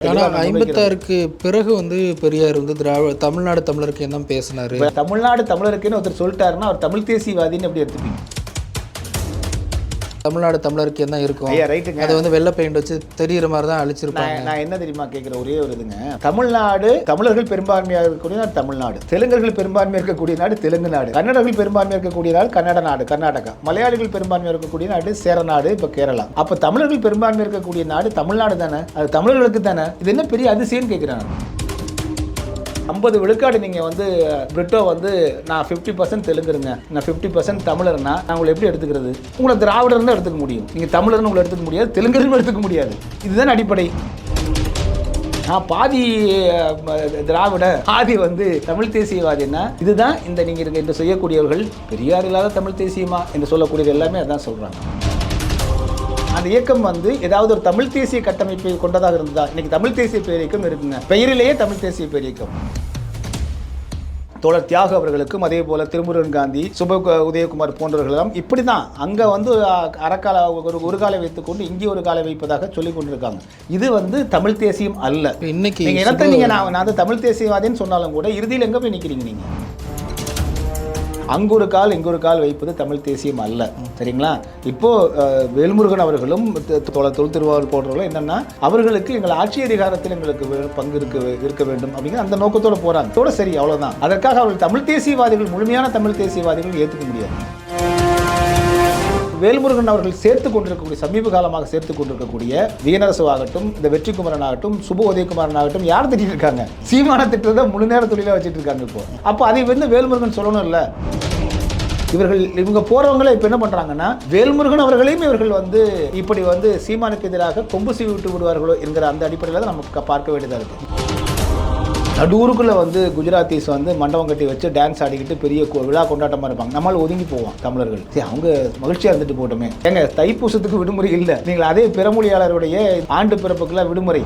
ஆனால் ஐம்பத்தாறுக்கு பிறகு வந்து பெரியார் வந்து திராவிட தமிழ்நாடு தமிழருக்கு என்ன பேசினாரு? தமிழ்நாடு தமிழருக்குன்னு ஒருத்தர் சொல்லிட்டாருன்னா அவர் தமிழ் தேசியவாதின்னு எப்படி எடுத்துப்பீங்க? தமிழ்நாடு தமிழருக்கு என்ன இருக்கும்? ஐயா ரைட்டுங்க அதை வந்து வெள்ளை பெயிண்ட் வச்சு தெரியுற மாதிரி தான் அழிச்சிருப்பாங்க. நான் என்ன தெரியுமா கேட்குற ஒரே ஒரு இதுங்க. தமிழ்நாடு தமிழர்கள் பெரும்பான்மையாக இருக்கக்கூடிய நாடு தமிழ்நாடு. தெலுங்கர்கள் பெரும்பான்மையாக இருக்கக்கூடிய நாடு தெலுங்கு நாடு. கன்னடர்கள் பெரும்பான்மையாக இருக்கக்கூடிய நாடு கன்னட நாடு கர்நாடகா. மலையாளிகள் பெரும்பான்மையாக இருக்கக்கூடிய நாடு சேரநாடு இப்போ கேரளா. அப்போ தமிழர்கள் பெரும்பான்மையாக இருக்கக்கூடிய நாடு தமிழ்நாடு தானே? அது தமிழர்களுக்கு தானே? இது என்ன பெரிய அதிசயம்னு கேட்குறாங்க ஐம்பது விழுக்காடு நீங்கள் வந்து பிரிட்டோ வந்து நான் ஃபிஃப்டி பர்சன்ட் தெலுங்குருங்க. நான் ஃபிஃப்டி பர்சன்ட் தமிழர்னா நான் உங்களை எப்படி எடுத்துக்கிறது? உங்களை திராவிடர்னு தான் எடுத்துக்க முடியும். நீங்கள் தமிழர்னு உங்களை எடுத்துக்க முடியாது தெலுங்குன்னு எடுத்துக்க முடியாது. இதுதான் அடிப்படை. நான் பாதி திராவிட பாதி வந்து தமிழ் தேசியவாதின்னா இதுதான் இந்த நீங்கள் இருக்க இந்த செய்யக்கூடியவர்கள் பெரியார் இல்லாத தமிழ் தேசியமா? என்று சொல்லக்கூடியது எல்லாமே அதான் சொல்கிறாங்க அந்த இயக்கம் வந்து ஏதாவது ஒரு தமிழ் தேசிய கட்டமைப்பை கொண்டதாக இருந்ததா? இன்னைக்கு தமிழ் தேசிய பேரியக்கம் இருக்குங்க. பெயரிலேயே தமிழ் தேசிய பேரியக்கம். தோழர் தியாக அவர்களுக்கும் அதே போல திருமுருகன் காந்தி சுப உதயகுமார் போன்றவர்களெல்லாம் இப்படி தான் அங்கே வந்து அறக்கால ஒரு ஒரு காலை வைத்துக்கொண்டு இங்கே ஒரு காலை வைப்பதாக சொல்லி கொண்டிருக்காங்க. இது வந்து தமிழ் தேசியம் அல்ல. இன்னைக்கு நீங்க என்னத்தை நீங்க நான் நான் வந்து தமிழ் தேசியவாதின்னு சொன்னாலும் கூட இறுதியில் எங்க போய் நிக்கிறீங்க நீங்க? அங்கொரு கால் இங்கொரு கால் வைப்பது தமிழ் தேசியம் அல்ல. சரிங்களா? இப்போ வேல்முருகன் அவர்களும் தொல் திருவாரூர் போன்றவர்களும் என்னன்னா அவர்களுக்கு எங்கள் ஆட்சி அதிகாரத்தில் எங்களுக்கு பங்கு இருக்க இருக்க வேண்டும் அப்படிங்கிற அந்த நோக்கத்தோட போறாங்க. சரி அவ்வளவுதான். அதற்காக அவர்கள் தமிழ் தேசியவாதிகள் முழுமையான தமிழ் தேசியவாதிகள் ஏற்றுக்க முடியாது. வேல்முருகன் அவர்கள் சேர்த்து கொண்டிருக்கக்கூடிய சமீப காலமாக சேர்த்து கொண்டிருக்கக்கூடிய வீணரசு ஆகட்டும் இந்த வெற்றிக்குமரன் ஆகட்டும் சுப உதயகுமாரன் ஆகட்டும் யார் திட்டிட்டு இருக்காங்க சீமான திட்டத்தை முழு நேர தொழிலாக வச்சுட்டு இருக்காங்க இப்போ. அப்போ அதை வந்து வேல்முருகன் சொல்லணும் இல்லை. இவர்கள் இவங்க போறவங்களே இப்போ என்ன பண்றாங்கன்னா வேல்முருகன் அவர்களையும் இவர்கள் வந்து இப்படி வந்து சீமானுக்கு எதிராக கொம்பு சீவி விட்டு விடுவார்களோ என்கிற அந்த அடிப்படையில் தான் நமக்கு பார்க்க வேண்டியதாக இருக்கு. நடுஊருக்குள்ள வந்து குஜராத்திஸ் வந்து மண்டபம் கட்டி வச்சு டான்ஸ் ஆடிக்கிட்டு பெரிய விழா கொண்டாட்டமாக இருப்பாங்க. நம்மளால் ஒதுங்கி போவோம் தமிழர்கள். சரி அவங்க மகிழ்ச்சியாக இருந்துட்டு போட்டோமே ஏங்க தைப்பூசத்துக்கு விடுமுறை இல்லை. நீங்கள் அதே பிறமொழியாளருடைய ஆண்டு பிறப்புக்கெல்லாம் விடுமுறை.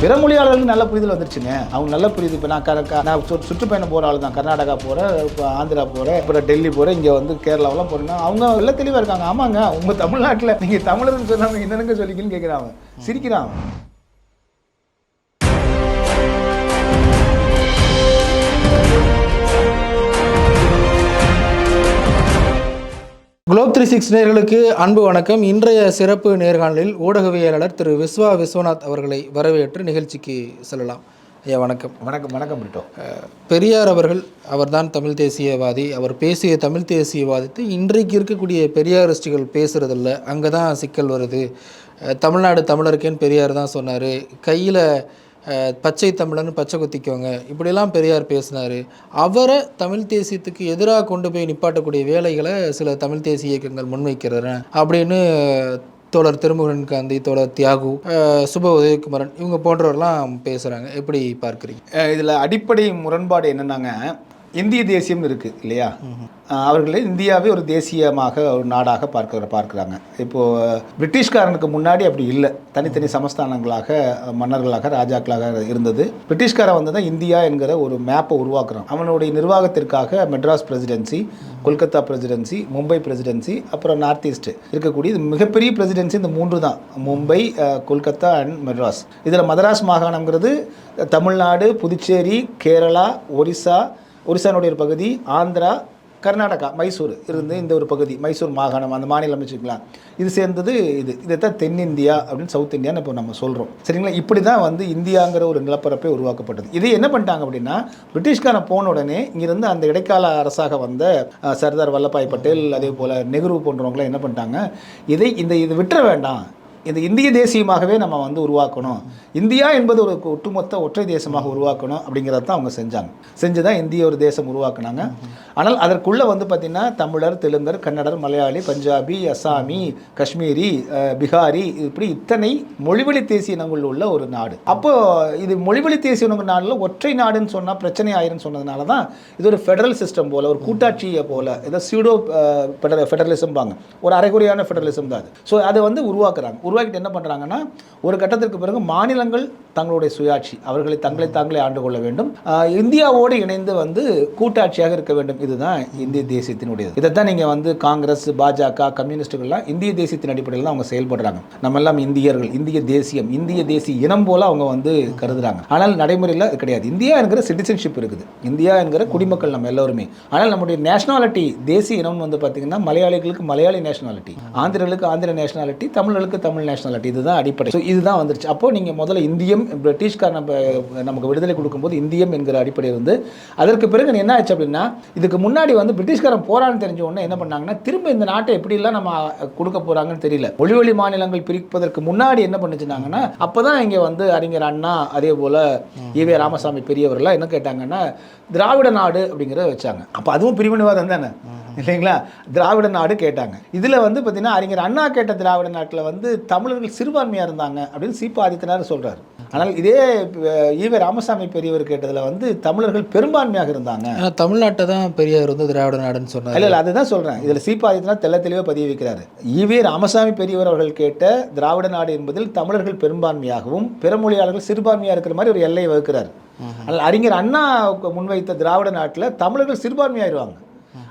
பிறமொழியாளர்களுக்கு நல்ல புரிதல் வந்துருச்சுங்க. அவங்க நல்ல புரியுது. இப்போ நான் கர- க- நான் சு- சுற்றுப்பயணம் போகிற ஆள் தான். கர்நாடகா போகிறேன் இப்போ ஆந்திரா போகிறேன் அப்புறம் டெல்லி போகிறேன் இங்கே வந்து கேரளாவெல்லாம் போகிறேன்னா அவங்க எல்லாம் தெளிவாக இருக்காங்க. ஆமாங்க உங்கள் தமிழ்நாட்டில் நீங்கள் தமிழர்னு சொன்னாங்க என்னென்னங்க சொல்லிக்கின்னு கேட்குறாங்க சிரிக்கிறான். குளோப் த்ரீ சிக்ஸ் நேர்களுக்கு அன்பு வணக்கம். இன்றைய சிறப்பு நேர்காணலில் ஊடகவியலாளர் திரு விஸ்வா விஸ்வநாத் அவர்களை வரவேற்று நிகழ்ச்சிக்கு செல்லலாம். ஐயா வணக்கம். வணக்கம் வணக்கம் பிரிட்டோ. பெரியார் அவர்கள் அவர்தான் தமிழ் தேசியவாதி. அவர் பேசிய தமிழ் தேசியவாதத்தை இன்றைக்கு இருக்கக்கூடிய பெரியாரிஸ்டுகள் பேசுறதில்ல. அங்கே தான் சிக்கல் வருது. தமிழ்நாடு தமிழருக்கேன்னு பெரியார் தான் சொன்னார். கையில் பச்சை தமிழன் பச்சை குத்திக்கோங்க. இப்படிலாம் பெரியார் பேசினார். அவரை தமிழ் தேசியத்துக்கு எதிராக கொண்டு போய் நிப்பாட்டக்கூடிய வேலைகளை சில தமிழ் தேசிய இயக்கங்கள் முன்வைக்கிறன அப்படின்னு தோழர் திருமுருகன் காந்தி தோழர் தியாகு சுப உதயகுமரன் இவங்க போன்றவரெல்லாம் பேசுகிறாங்க எப்படி பார்க்குறீங்க? இதில் அடிப்படை முரண்பாடு என்னென்னாங்க இந்திய தேசியம் இருக்குது இல்லையா? அவர்களே இந்தியாவே ஒரு தேசியமாக ஒரு நாடாக பார்க்கிற பார்க்குறாங்க. இப்போது பிரிட்டிஷ்காரனுக்கு முன்னாடி அப்படி இல்லை. தனித்தனி சமஸ்தானங்களாக மன்னர்களாக ராஜாக்களாக இருந்தது. பிரிட்டிஷ்காரன் வந்து தான் இந்தியா என்கிற ஒரு மேப்பை உருவாக்குறான். அவனுடைய நிர்வாகத்திற்காக Madras presidency Kolkata presidency Mumbai presidency அப்புறம் நார்த் ஈஸ்ட் இருக்கக்கூடிய இது மிகப்பெரிய பிரசிடென்சி இந்த மூன்று தான். மும்பை கொல்கத்தா அண்ட் மெட்ராஸ். இதில் மதராஸ் மாகாணங்கிறது தமிழ்நாடு புதுச்சேரி கேரளா ஒரிசா ஒரிசானுடைய ஒரு பகுதி ஆந்திரா கர்நாடகா மைசூர் இருந்து இந்த ஒரு பகுதி மைசூர் மாகாணம் அந்த மாநிலம் வச்சுக்கலாம் இது சேர்ந்தது இது. இதைத்தான் தென்னிந்தியா அப்படின்னு சவுத் இந்தியான்னு இப்போ நம்ம சொல்கிறோம் சரிங்களா? இப்படி தான் வந்து இந்தியாங்கிற ஒரு நிலப்பரப்பே உருவாக்கப்பட்டது. இது என்ன பண்ணிட்டாங்க அப்படின்னா பிரிட்டிஷ்காரன் போன உடனே இங்கிருந்து அந்த இடைக்கால அரசாக வந்த சர்தார் வல்லபாய் பட்டேல் அதே போல் நெஹ்ரு போன்றவங்களாம் என்ன பண்ணிட்டாங்க இதை இந்த இது விட்டுற வேண்டாம். இந்த இந்திய தேசியமாகவே நம்ம வந்து உருவாக்கணும். இந்தியா என்பது ஒரு ஒட்டுமொத்த ஒற்றை தேசமாக உருவாக்கணும் அப்படிங்கிறத தான் அவங்க செஞ்சாங்க. செஞ்சு தான் இந்திய ஒரு தேசம் உருவாக்குனாங்க. ஆனால் அதற்குள்ளே வந்து பார்த்திங்கன்னா தமிழர் தெலுங்கர் கன்னடர் மலையாளி பஞ்சாபி அசாமி காஷ்மீரி பிகாரி இப்படி இத்தனை மொழிவழி தேசிய இனங்கள் உள்ள ஒரு நாடு. அப்போது இது மொழிவழி தேசிய இனங்கள் நாடில் ஒற்றை நாடுன்னு சொன்னால் பிரச்சனை ஆயிருன்னு சொன்னதுனால தான் இது ஒரு ஃபெடரல் சிஸ்டம் போல் ஒரு கூட்டாட்சியை போல் ஏதோ சியூடோ ஃபெடரலிசம்பாங்க ஒரு அரைகுறையான ஃபெடரலிசம் தான் அது. ஸோ அதை வந்து உருவாக்குறாங்க. உருவாக்கிட்டு என்ன பண்ணுறாங்கன்னா ஒரு கட்டத்திற்கு பிறகு மாநிலங்கள் தங்களுடைய சுயாட்சி அவர்களை தங்களை தாங்களே ஆண்டு கொள்ள வேண்டும். இந்தியாவோடு இணைந்து வந்து கூட்டாட்சியாக இருக்க வேண்டும். இதுதான் இந்திய தேசியத்தினுடையது. இதைத்தான் நீங்கள் வந்து காங்கிரஸ் பாஜக கம்யூனிஸ்டுகள்லாம் இந்திய தேசியத்தின் அடிப்படையில் தான் அவங்க செயல்படுறாங்க. நம்ம எல்லாம் இந்தியர்கள் இந்திய தேசியம் இந்திய தேசிய இனம் போல அவங்க வந்து கருதுறாங்க. ஆனால் நடைமுறையில் அது கிடையாது. இந்தியா என்கிற சிட்டிசன்ஷிப் இருக்குது. இந்தியா என்கிற குடிமக்கள் நம்ம எல்லோருமே. ஆனால் நம்முடைய நேஷனாலிட்டி தேசிய இனம் வந்து பார்த்தீங்கன்னா மலையாளிகளுக்கு மலையாளி நேஷனாலிட்டி ஆந்திரர்களுக்கு ஆந்திர நேஷனாலிட்டி தமிழர்களுக்கு தமிழ் நேஷனாலிட்டி இதுதான் அடிப்படை. ஸோ இதுதான் வந்துருச்சு. அப்போ நீங்கள் முதல்ல இந்தியம் பிரிட்டிஷ்கார் நம்ம நமக்கு விடுதலை கொடுக்கும்போது இந்தியம் என்கிற அடிப்படை வந்து அதற்கு பிறகு என்ன ஆச்சு அப்படின்னா இதுக்கு முன்னாடி வந்து பிரிட்டிஷ்காரன் போரான்னு தெரிஞ்ச உடனே என்ன பண்ணாங்கன்னா திரும்ப இந்த நாட்டை எப்படிலாம் நம்ம கொடுக்க போறாங்கன்னு தெரியல. மொழி வழி மாநிலங்கள் பிரிப்பதற்கு முன்னாடி என்ன பண்ணுச்சுனாங்கன்னா அப்பதான் இங்கே வந்து அறிஞர் அண்ணா அதே போல ஈவே ராமசாமி பெரியவர்லாம் என்ன கேட்டாங்கன்னா திராவிட நாடு அப்படிங்கிறத வச்சாங்க. அப்போ அதுவும் பிரிவினைவாதம் தானே? இல்லைங்களா? திராவிட நாடு கேட்டாங்க. இதில் வந்து பார்த்தீங்கன்னா அறிஞர் அண்ணா கேட்ட திராவிட நாட்டில் வந்து தமிழர்கள் சிறுபான்மையாக இருந்தாங்க அப்படின்னு சீபா ஆதித்தனார் சொல்றாரு. ஆனால் இதே ஈவே ராமசாமி பெரியவர் கேட்டதில் வந்து தமிழர்கள் பெரும்பான்மையாக இருந்தாங்க. ஏன்னா தமிழ்நாட்டை தான் பெரியார் வந்து திராவிட நாடுன்னு சொன்னார். இல்ல இல்ல அதுதான் சொல்றேன். இதுல சீபா ஆதித்யநாத் தெள்ள தெளிவாக பதிய வைக்கிறாரு. ஈவே ராமசாமி பெரியவர் அவர்கள் கேட்ட திராவிட நாடு என்பதில் தமிழர்கள் பெரும்பான்மையாகவும் பிறமொழியாளர்கள் சிறுபான்மையாக இருக்கிற மாதிரி ஒரு எல்லையை வகுக்கிறார். ஆனால் அறிஞர் அண்ணா முன்வைத்த திராவிட நாட்டில் தமிழர்கள் சிறுபான்மையாயிருவாங்க.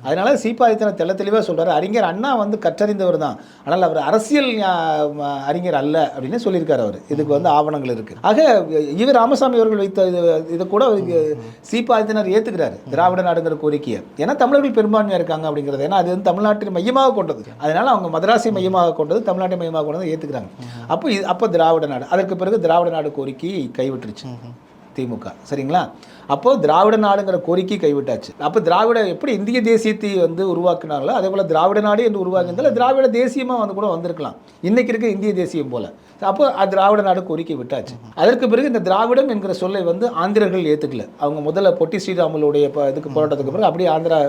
அதனால சீபா ஆதித்யநாத் தெள்ள தெளிவாக சொல்றாரு. அறிஞர் அண்ணா வந்து கற்றறிந்தவர் தான். ஆனால் அவர் அரசியல் அறிஞர் அல்ல அப்படின்னு சொல்லியிருக்காரு அவர். இதுக்கு வந்து ஆவணங்கள் இருக்கு. ஆக ஈவே ராமசாமி அவர்கள் வைத்த இது கூட சீபா ஆதித்யநாத் ஏத்துக்கிறாரு. திராவிட நாடுங்கிற கோரிக்கையை. ஏன்னா தமிழர்கள் பெரும்பான்மையா இருக்காங்க அப்படிங்கிறது. ஏன்னா அது வந்து தமிழ்நாட்டின் மையமாக கொண்டது. அதனால அவங்க மதராசி மையமாக கொண்டது தமிழ்நாட்டை மையமாக கொண்டது ஏத்துக்கிறாங்க. அப்போ அப்போ திராவிட நாடு. அதற்கு பிறகு திராவிட நாடு கோரிக்கை கைவிட்டுருச்சு. திமுக. சரிங்களா? அப்போ திராவிட நாடுங்கிற கோரிக்கை கைவிட்டாச்சு. அப்போ திராவிட எப்படி இந்திய தேசியத்தை வந்து உருவாக்குனாங்களோ அதே போல் திராவிட நாடு என்று உருவாக்குறதுல திராவிட தேசியமாக வந்து கூட வந்திருக்கலாம். இன்னைக்கு இருக்க இந்திய தேசியம் போல. அப்போ அது திராவிட நாடு கோரிக்கை விட்டாச்சு. அதற்கு பிறகு இந்த திராவிடம் என்கிற சொல்லை வந்து ஆந்திரர்கள் ஏற்றுக்கல அவங்க முதல்ல பொட்டி ஸ்ரீராமலுடைய இதுக்கு போராட்டத்துக்கு பிறகு அப்படியே ஆந்திரா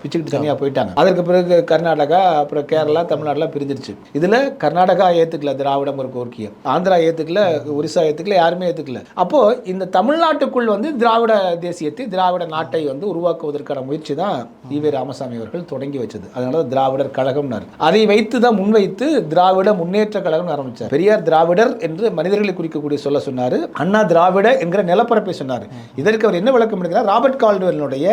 பிச்சுக்கிட்டு தனியாக போயிட்டாங்க. அதற்கு பிறகு கர்நாடகா அப்புறம் கேரளா தமிழ்நாடுலாம் பிரிஞ்சிருச்சு. இதில் கர்நாடகா ஏற்றுக்கல திராவிடம் ஒரு கோரிக்கையை. ஆந்திரா ஏற்றுக்கல ஒரிசா ஏற்றுக்கல யாருமே ஏற்றுக்கல அப்போ இந்த தமிழ்நாட்டுக்குள் வந்து திராவிட தேசியத்தை திராவிட நாட்டை வந்து உருவாக்குவதற்கான முயற்சி தான் ஈவே ராமசாமி அவர்கள் தொடங்கி வச்சது. அதனால தான் திராவிடர் கழகம்னாரு. அதை வைத்து தான் முன்வைத்து திராவிட முன்னேற்ற கழகம் ஆரம்பிச்சார். பெரியார் திராவிடர் என்று மனிதர்களை குறிக்கக்கூடிய சொல்ல சொன்னார். அண்ணா திராவிட என்கிற நிலப்பரப்பை சொன்னார். இதற்கு அவர் என்ன விளக்கம் எடுக்கிறார்? ராபர்ட் கால்டுவெலினுடைய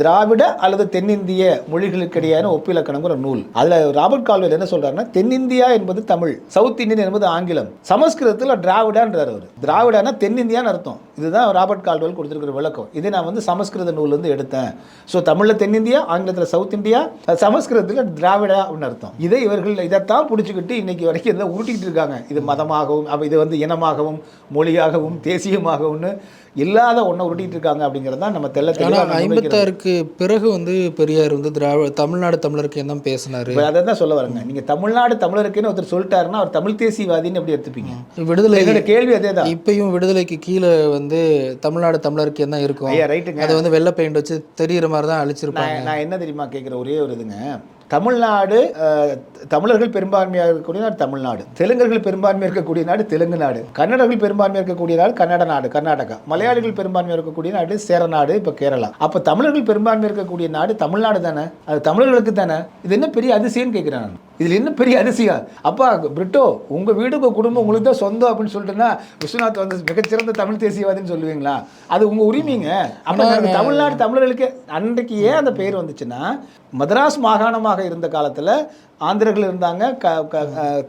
திராவிட அல்லது தென்னிந்திய மொழிகளுக்கிடையான ஒப்பிலக்கணங்கிற நூல். அதில் ராபர்ட் கால்வெல் என்ன சொல்றாருன்னா தென்னிந்தியா என்பது தமிழ் சவுத் இந்தியன் என்பது ஆங்கிலம் சமஸ்கிருதத்தில் திராவிடான்றார் அவர். திராவிடனா தென்னிந்தியான்னு அர்த்தம். இதுதான் ராபர்ட் கால்டுவெல் கொடுத்துருக்கிற விளக்கம். இதை நான் வந்து சமஸ்கிருத நூல்லேருந்து எடுத்தேன். ஸோ தமிழில் தென்னிந்தியா ஆங்கிலத்தில் சவுத் இந்தியா சமஸ்கிருதத்தில் திராவிடா அப்படின்னு அர்த்தம். இதை இவர்கள் இதைத்தான் பிடிச்சிக்கிட்டு இன்னைக்கு வரைக்கும் இதை உருட்டிக்கிட்டு இருக்காங்க. இது மதமாகவும் இது வந்து இனமாகவும் மொழியாகவும் தேசியமாகவும்னு இல்லாத ஒன்றை உருட்டிட்டு இருக்காங்க அப்படிங்கிறது தான் நம்ம தெள்ள ஆனால் தெளிவா நம்ம முன்வைக்கிறோம். ஐம்பத்தாறுக்கு பிறகு வந்து பெரியார் வந்து திராவிட தமிழ்நாடு தமிழருக்கு என்ன பேசினாரு? அதை தான் சொல்ல வரேங்க. நீங்க தமிழ்நாடு தமிழருக்குன்னு ஒருத்தர் சொல்லிட்டாருன்னா அவர் தமிழ் தேசியவாதின்னு எப்படி எடுத்துப்பீங்க? விடுதலை என்னோட கேள்வி அதே தான் இப்பயும் விடுதலைக்கு கீழே வந்து தமிழ்நாடு தமிழருக்கு தான் இருக்கும்? ஐயா ரைட்டுங்க. அதை வந்து வெள்ளை பெயிண்ட் வச்சு தெரியிற மாதிரி தான் அழிச்சிருப்பாங்க. நான் என்ன தெரியுமா கேட்குற ஒரே ஒரு இதுங்க. தமிழ்நாடு தமிழர்கள் பெரும்பான்மையாக இருக்கக்கூடிய நாடு தமிழ்நாடு. தெலுங்கர்கள் பெரும்பான்மையாக இருக்கக்கூடிய நாடு தெலுங்கு நாடு. கன்னடர்கள் பெரும்பான்மையாக இருக்கக்கூடிய நாடு கன்னட நாடு கர்நாடகா. மலையாளிகள் பெரும்பான்மையாக இருக்கக்கூடிய நாடு சேரநாடு இப்போ கேரளா. அப்போ தமிழர்கள் பெரும்பான்மையாக இருக்கக்கூடிய நாடு தமிழ்நாடு தானே? அது தமிழர்களுக்கு தானே? இது என்ன பெரிய அதிசயம்னு கேட்குறேன் நான். இதில் என்ன பெரிய அதிசயம்? அப்பா பிரிட்டோ உங்கள் வீடு உங்கள் குடும்பம் உங்களுக்கு தான் சொந்தம் அப்படின்னு சொல்லிட்டுன்னா விஸ்வநாத் வந்து மிகச்சிறந்த தமிழ் தேசியவாதின்னு சொல்லுவீங்களா? அது உங்கள் உரிமைங்க. அப்போ தமிழ்நாடு தமிழர்களுக்கு அன்றைக்கு ஏன் அந்த பெயர் வந்துச்சுன்னா மதராஸ் மாகாணமாக இருந்த காலத்தில் ஆந்திரர்கள் இருந்தாங்க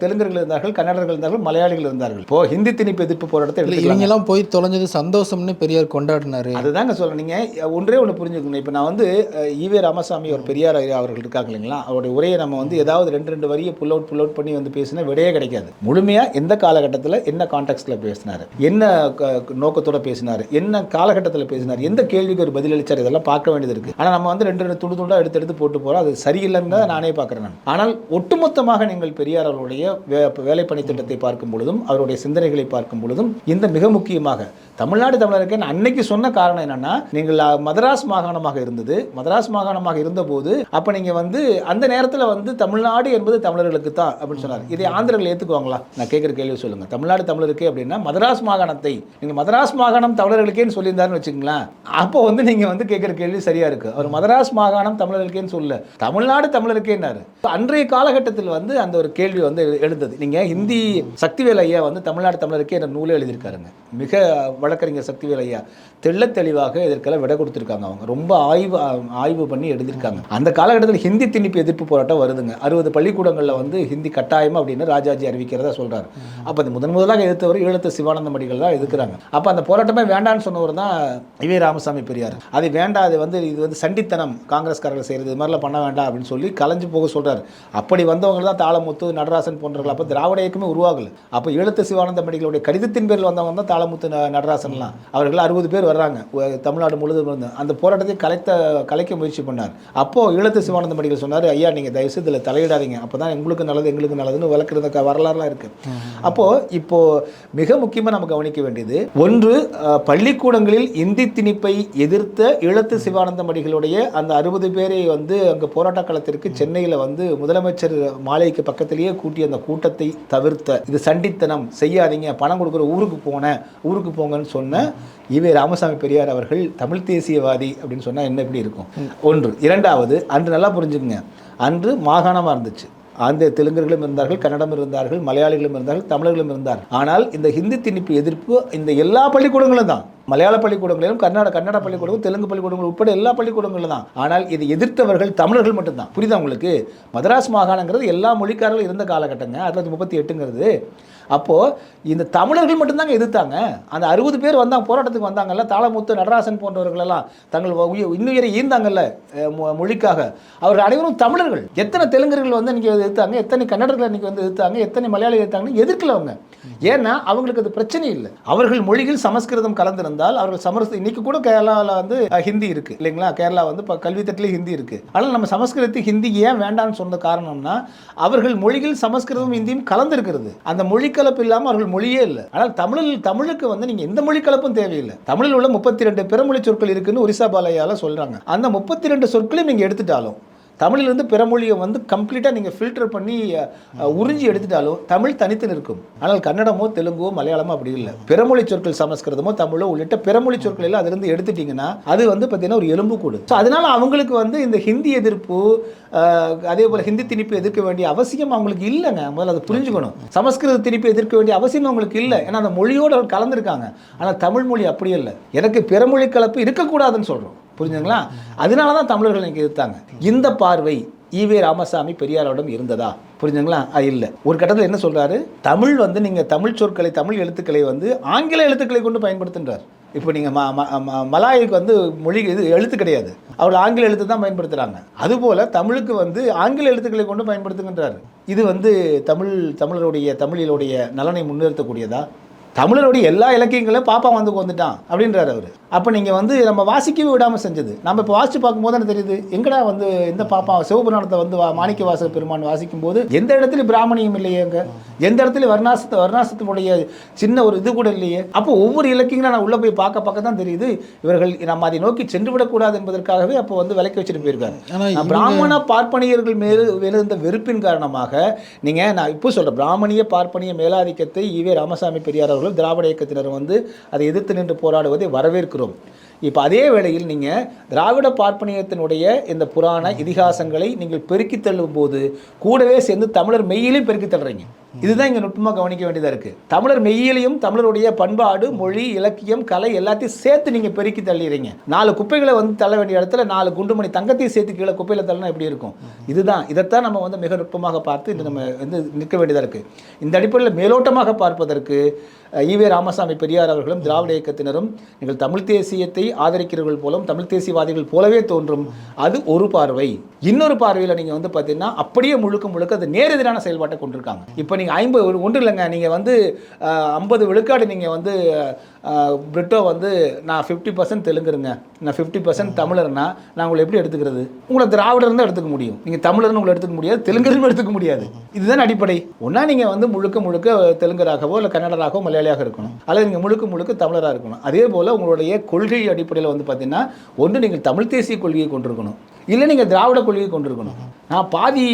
தெலுங்கர்கள் இருந்தார்கள் கன்னடர்கள் இருந்தார்கள் மலையாளிகள் இருந்தார்கள். இப்போ ஹிந்தி திணிப்பு எதிர்ப்பு போராட்டத்தை எடுத்துக்கலாம் இவங்கெல்லாம் போய் தொலைஞ்சது சந்தோஷம்னு பெரியார் கொண்டாடினாரு. அதுதாங்க சொல்றேன். நீங்க ஒன்றே ஒன்று புரிஞ்சுக்கணும் இப்போ நான் வந்து ஈவே ராமசாமி ஒரு பெரியார் அவர்கள் இருக்காங்க இல்லைங்களா? அவருடைய உரையை நம்ம வந்து ஏதாவது ரெண்டு ரெண்டு வரியை புல் அவுட் புல் அவுட் பண்ணி வந்து பேசினா விடையே கிடைக்காது. முழுமையா எந்த காலகட்டத்தில் என்ன கான்டெக்ட்ல பேசினாரு? என்ன நோக்கத்தோட பேசினாரு? என்ன காலகட்டத்தில் பேசினார்? எந்த கேள்விக்கு ஒரு பதில் அளிச்சார் இதெல்லாம் பார்க்க வேண்டியது இருக்கு. ஆனால் நம்ம வந்து ரெண்டு ரெண்டு துண்டு துண்டா எடுத்து எடுத்து போட்டு போறோம். அது சரியில்லைன்னு தான் நானே பார்க்குறேன் நான். ஆனால் ஒட்டுமொத்தமாக நீங்கள் பெரியார் அவர்களுடைய வேலைப்பணி திட்டத்தை பார்க்கும் பொழுதும் அவருடைய சிந்தனைகளை பார்க்கும் பொழுதும் இந்த மிக முக்கியமாக தமிழ்நாடு தமிழருக்கு நான் அன்னைக்கு சொன்ன காரணம் என்னன்னா நீங்கள் மதராஸ் மாகாணமாக இருந்தது. மதராஸ் மாகாணமாக இருந்தபோது அப்போ நீங்கள் வந்து அந்த நேரத்தில் வந்து தமிழ்நாடு என்பது தமிழர்களுக்கு தான் அப்படின்னு சொன்னார். இதை ஆந்திரர்கள் ஏற்றுக்குவாங்களா நான் கேட்குற கேள்வி சொல்லுங்க. தமிழ்நாடு தமிழருக்கே அப்படின்னா மதராஸ் மாகாணத்தை நீங்கள் மதராஸ் மாகாணம் தமிழர்களுக்கேன்னு சொல்லியிருந்தாருன்னு வச்சுங்களேன் அப்போ வந்து நீங்கள் வந்து கேட்குற கேள்வி சரியாக இருக்குது அவர் மதராஸ் மாகாணம் தமிழர்களுக்கேன்னு சொல்ல தமிழ்நாடு தமிழருக்கேன்னாரு. அன்றைய காலகட்டத்தில் வந்து அந்த ஒரு கேள்வி வந்து எழு- எழுந்தது. நீங்கள் ஹிந்தி சக்திவேல் ஐயா வந்து தமிழ்நாடு தமிழருக்கே என்ற நூலே எழுதியிருக்காருங்க. மிக வழக்கறிஞர் சக்திவேல் ஐயா தெள்ள தெளிவாக இதற்கெல்லாம் விடை கொடுத்துருக்காங்க அவங்க. ரொம்ப ஆய்வு ஆய்வு பண்ணி எழுதியிருக்காங்க. அந்த காலகட்டத்தில் ஹிந்தி திணிப்பு எதிர்ப்பு போராட்டம் வருதுங்க. அறுபது பள்ளிக்கூடங்களில் வந்து ஹிந்தி கட்டாயம் அப்படின்னு ராஜாஜி அறிவிக்கிறதா சொல்கிறார் அப்போ அந்த முதன் முதலாக எதிர்த்தவர் ஈழத்து சிவானந்த மடிகள் தான் எதிர்க்கிறாங்க. அப்போ அந்த போராட்டமே வேண்டான்னு சொன்னவர் தான் இவே ராமசாமி பெரியார். அது வேண்டாம் அது வந்து இது வந்து சண்டித்தனம் காங்கிரஸ்காரர்கள் செய்கிறது இது மாதிரிலாம் பண்ண வேண்டாம் அப்படின்னு சொல்லி கலைஞ்சு போக சொல்கிறார் அப்படி வந்தவங்க தான் தாளமுத்து நடராசன் போன்றவர்கள். அப்போ திராவிட இயக்கமே உருவாகல. அப்போ ஈழத்து சிவானந்த மடிகளுடைய கடிதத்தின் பேரில் வந்தவங்க தான் தாளமுத்து நடராசன் நடராசன்லாம் அவர்கள் அறுபது பேர் வர்றாங்க. தமிழ்நாடு முழுவதும் அந்த போராட்டத்தை கலைத்த கலைக்க முயற்சி பண்ணார். அப்போ ஈழத்து சிவானந்த மடிகள் சொன்னார் ஐயா நீங்கள் தயவுசெய்து இதில் தலையிடாதீங்க. அப்போ தான் எங்களுக்கு நல்லது எங்களுக்கு நல்லதுன்னு விளக்குறத க- வரலாறுலாம் இருக்கு. அப்போ இப்போ மிக முக்கியமாக நம்ம கவனிக்க வேண்டியது ஒன்று பள்ளிக்கூடங்களில் இந்தி திணிப்பை எதிர்த்த ஈழத்து சிவானந்த மடிகளுடைய அந்த அறுபது பேரை வந்து அங்கே போராட்ட களத்திற்கு சென்னையில் வந்து முதலமைச்சர் மாளிகைக்கு பக்கத்திலேயே கூட்டி அந்த கூட்டத்தை தவிர்த்த. இது சண்டித்தனம். செய்யாதீங்க. பணம் கொடுக்குற ஊருக்கு போனேன் ஊருக்கு போங்கன்னு சொன்ன இவே ராமசாமி பெரியார் அவர்கள் தமிழ் தேசியவாதி அப்படின்னு சொன்னால் என்ன எப்படி இருக்கும்? ஒன்று. இரண்டாவது அன்று நல்லா புரிஞ்சுக்குங்க. அன்று மாகாணமாக இருந்துச்சு. ஆந்திர தெலுங்கர்களும் இருந்தார்கள் கன்னடம் இருந்தார்கள் மலையாளிகளும் இருந்தார்கள் தமிழர்களும் இருந்தார் ஆனால் இந்த ஹிந்தி திணிப்பு எதிர்ப்பு இந்த எல்லா பள்ளிக்கூடங்களும் தான். மலையாள பள்ளிக்கூடங்களிலும் கர்நாடக கன்னட பள்ளிக்கூடம் தெலுங்கு பள்ளிக்கூடங்களும் உட்பட எல்லா பள்ளிக்கூடங்களும் தான். ஆனால் இதை எதிர்த்தவர்கள் தமிழர்கள் மட்டும்தான். புரியுதா உங்களுக்கு? மதராஸ் மாகாணங்கிறது எல்லா மொழிக்காரர்களும் இருந்த காலகட்டங்க. ஆயிரத்தி முப்பத்தி எட்டுங்கிறது. அப்போது இந்த தமிழர்கள் மட்டும்தாங்க எதிர்த்தாங்க. அந்த அறுபது பேர் வந்தாங்க போராட்டத்துக்கு வந்தாங்கல்ல தாளமுத்து நடராசன் போன்றவர்களெல்லாம் தங்கள் உயிர் இன்னுயிரை ஈந்தாங்கல்ல மொ- மொழிக்காக. அவர்கள் அனைவரும் தமிழர்கள். எத்தனை தெலுங்கர்கள் வந்து இன்றைக்கி எதிர்த்தாங்க எத்தனை கன்னடர்கள் இன்றைக்கி வந்து எதிர்த்தாங்க எத்தனை மலையாளி எதிர்த்தாங்கன்னு எதிர்க்கல அவங்க. ஏன்னா அவங்களுக்கு அது பிரச்சனை இல்லை. அவர்கள் மொழியில் சமஸ்கிருதம் கலந்திருந்தால் அவர்கள் சமரச இன்னைக்கு கூட கேரளாவில் வந்து ஹிந்தி இருக்குது இல்லைங்களா? கேரளா வந்து இப்போ கல்வித்தட்டிலே ஹிந்தி இருக்குது ஆனால் நம்ம சமஸ்கிருதத்துக்கு ஹிந்தி ஏன் வேண்டாம்னு சொன்ன காரணம்னா அவர்கள் மொழியில் சமஸ்கிருதம் ஹிந்தியும் கலந்திருக்கிறது. அந்த மொழிக்கு மொழிக்கலப்பு இல்லாமல் அவர்கள் மொழியே இல்லை. ஆனால் தமிழில் தமிழுக்கு வந்து நீங்கள் எந்த மொழி கலப்பும் தேவையில்லை. தமிழில் உள்ள முப்பத்தி ரெண்டு பிறமொழி சொற்கள் இருக்குன்னு ஒரிசா பாலையால் சொல்றாங்க. அந்த முப்பத்தி ரெண்டு சொற்களையும் நீங்கள் எடுத்துட்டாலும் தமிழிலிருந்து பிற மொழியை வந்து கம்ப்ளீட்டாக நீங்கள் ஃபில்டர் பண்ணி உறிஞ்சி எடுத்துட்டாலும் தமிழ் தனித்து நிற்கும். ஆனால் கன்னடமோ தெலுங்கோ மலையாளமோ அப்படி இல்லை. பிறமொழி சொற்கள் சமஸ்கிருதமோ தமிழோ உள்ளிட்ட பிறமொழி சொற்கள் எல்லாம் அதிலிருந்து எடுத்துட்டிங்கன்னா அது வந்து பார்த்தீங்கன்னா ஒரு எலும்பு கூடு. ஸோ அதனால் அவங்களுக்கு வந்து இந்த ஹிந்தி எதிர்ப்பு அதே போல் ஹிந்தி திணிப்பு எதிர்க்க வேண்டிய அவசியம் அவங்களுக்கு இல்லைங்க. முதல்ல அதை புரிஞ்சுக்கணும். சமஸ்கிருத திணிப்பு எதிர்க்க வேண்டிய அவசியம் அவங்களுக்கு இல்லை. ஏன்னா அந்த மொழியோடு அவர் கலந்துருக்காங்க. ஆனால் தமிழ் மொழி அப்படி இல்லை. எனக்கு பிறமொழி கலப்பு இருக்கக்கூடாதுன்னு சொல்கிறோம் புரிஞ்சுங்களா அதனால தான் தமிழர்கள் எனக்கு எதிர்த்தாங்க. இந்த பார்வை ஈவே ராமசாமி பெரியாரோடம் இருந்ததா? புரிஞ்சுங்களா அது இல்லை. ஒரு கட்டத்தில் என்ன சொல்கிறாரு தமிழ் வந்து நீங்கள் தமிழ் சொற்களை தமிழ் எழுத்துக்களை வந்து ஆங்கில எழுத்துக்களை கொண்டு பயன்படுத்துன்றார். இப்போ நீங்கள் ம ம- ம- மலாய்க்கு வந்து மொழி இது எழுத்து கிடையாது. அவர் ஆங்கில எழுத்து தான் பயன்படுத்துகிறாங்க அதுபோல் தமிழுக்கு வந்து ஆங்கில எழுத்துக்களை கொண்டு பயன்படுத்துகின்றார். இது வந்து தமிழ் தமிழருடைய தமிழிலுடைய நலனை முன்னிறுத்தக்கூடியதா? தமிழருடைய எல்லா இலக்கியங்களையும் பாப்பா வந்து வந்துட்டான் அப்படின்றாரு அவர். அப்போ நீங்கள் வந்து நம்ம வாசிக்கவே விடாமல் செஞ்சது. நம்ம இப்போ வாசித்து பார்க்கும்போது எனக்கு தெரியுது? எங்கடா வந்து இந்த பாப்பா சிவபுராணத்தை வந்து வா- மாணிக்க வாசக பெருமான் வாசிக்கும் போது எந்த இடத்துல பிராமணியம் இல்லையே அங்க? எந்த இடத்துல வர்ணாசத்து வர்ணாசத்தினுடைய சின்ன ஒரு இது கூட இல்லையே? அப்போ ஒவ்வொரு இலக்கியங்களும் நான் உள்ளே போய் பார்க்க பார்க்க தான் தெரியுது. இவர்கள் நம்ம அதை நோக்கி சென்று விடக்கூடாது என்பதற்காகவே அப்போ வந்து விலக்கி வச்சுட்டு போயிருக்காரு. பிராமண பார்ப்பனியர்கள் மேல் இருந்த வெறுப்பின் காரணமாக நீங்கள் நான் இப்போ சொல்கிறேன் பிராமணிய பார்ப்பனிய மேலாதிக்கத்தை ஈவே ராமசாமி பெரியார் அவர்கள் திராவிட இயக்கத்தினர் வந்து அதை எதிர்த்து நின்று போராடுவதை வரவேற்கிறோம். இப்போ அதே வேளையில் நீங்கள் திராவிட பார்ப்பனியத்தினுடைய இந்த புராண இதிகாசங்களை நீங்கள் பெருக்கித் தள்ளும் போது கூடவே சேர்ந்து தமிழர் மெய்யிலையும் பெருக்கித் தள்ளுறீங்க. இதுதான் இங்கே நுட்பமாக கவனிக்க வேண்டியதாக இருக்குது தமிழர் மெய்யிலையும் தமிழருடைய பண்பாடு மொழி இலக்கியம் கலை எல்லாத்தையும் சேர்த்து நீங்கள் பெருக்கி தள்ளிடுறீங்க நாலு குப்பைகளை வந்து தள்ள வேண்டிய இடத்துல நாலு குண்டுமணி தங்கத்தையும் சேர்த்து கீழே குப்பையில் தள்ளினா எப்படி இருக்கும்? இதுதான். இதைத்தான் நம்ம வந்து மிக நுட்பமாக பார்த்து இது நம்ம வந்து நிற்க வேண்டியதாக இருக்குது இந்த அடிப்படையில் மேலோட்டமாக பார்ப்பதற்கு ஈவே ராமசாமி பெரியார் அவர்களும் திராவிட இயக்கத்தினரும் நீங்கள் தமிழ் தேசியத்தை ஆதரிக்கிறவர்கள் போலும் தமிழ் தேசியவாதிகள் போலவே தோன்றும். அது ஒரு பார்வை. இன்னொரு பார்வையில் நீங்கள் வந்து பார்த்தீங்கன்னா அப்படியே முழுக்க முழுக்க அது நேரெதிரான செயல்பாட்டை கொண்டிருக்காங்க. இப்போ நீங்கள் ஐம்பது ஒன்றும் இல்லைங்க. நீங்கள் வந்து ஐம்பது விழுக்காடு நீங்கள் வந்து பிரிட்டோ வந்து நான் ஃபிஃப்டி பர்சன்ட் தெலுங்குருங்க. நான் ஃபிஃப்டி பர்சன்ட் தமிழர்னா நான் உங்களை எப்படி எடுத்துக்கிறது? உங்களை திராவிடர் தான் எடுத்துக்க முடியும். நீங்கள் தமிழர்னு உங்களை எடுத்துக்க முடியாது தெலுங்கரும் எடுத்துக்க முடியாது. இதுதான் அடிப்படை. ஒன்றா நீங்கள் வந்து முழுக்க முழுக்க தெலுங்கராகவோ இல்லை கன்னடராகவோ மலையாளியாக இருக்கணும். அல்லது நீங்கள் முழுக்க முழுக்க தமிழராக இருக்கணும். அதே போல் உங்களுடைய கொள்கை அடிப்படையில் வந்து பார்த்தீங்கன்னா ஒன்று நீங்கள் தமிழ் தேசிய கொள்கையை கொண்டிருக்கணும். இல்லை நீங்கள் திராவிட கொள்கையை கொண்டிருக்கணும். நான் பாதி